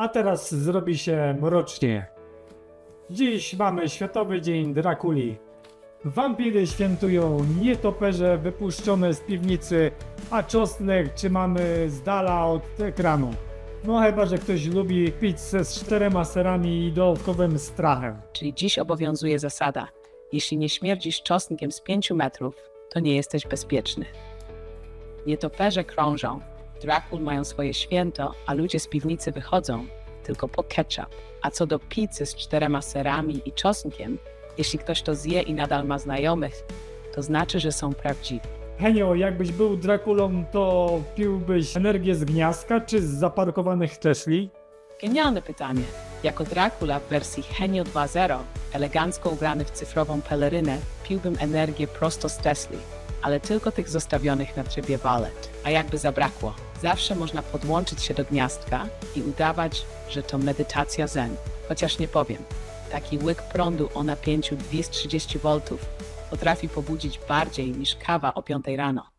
A teraz zrobi się mrocznie. Dziś mamy Światowy Dzień Drakuli. Wampiry świętują nietoperze wypuszczone z piwnicy, a czosnek trzymamy z dala od ekranu. No chyba, że ktoś lubi pizzę z czterema serami i dodatkowym strachem. Czyli dziś obowiązuje zasada: jeśli nie śmierdzisz czosnkiem z 5 metrów, to nie jesteś bezpieczny. Nietoperze krążą, Drakul mają swoje święto, a ludzie z piwnicy wychodzą tylko po ketchup. A co do pizzy z czterema serami i czosnkiem, jeśli ktoś to zje i nadal ma znajomych, to znaczy, że są prawdziwi. Henio, jakbyś był Drakulą, to piłbyś energię z gniazdka czy z zaparkowanych Tesli? Genialne pytanie. Jako Dracula w wersji Henio 2.0, elegancko ubrany w cyfrową pelerynę, piłbym energię prosto z Tesli, ale tylko tych zostawionych na trybie wallet. A jakby zabrakło, zawsze można podłączyć się do gniazdka i udawać, że to medytacja zen. Chociaż nie powiem, taki łyk prądu o napięciu 230 V potrafi pobudzić bardziej niż kawa o 5 rano.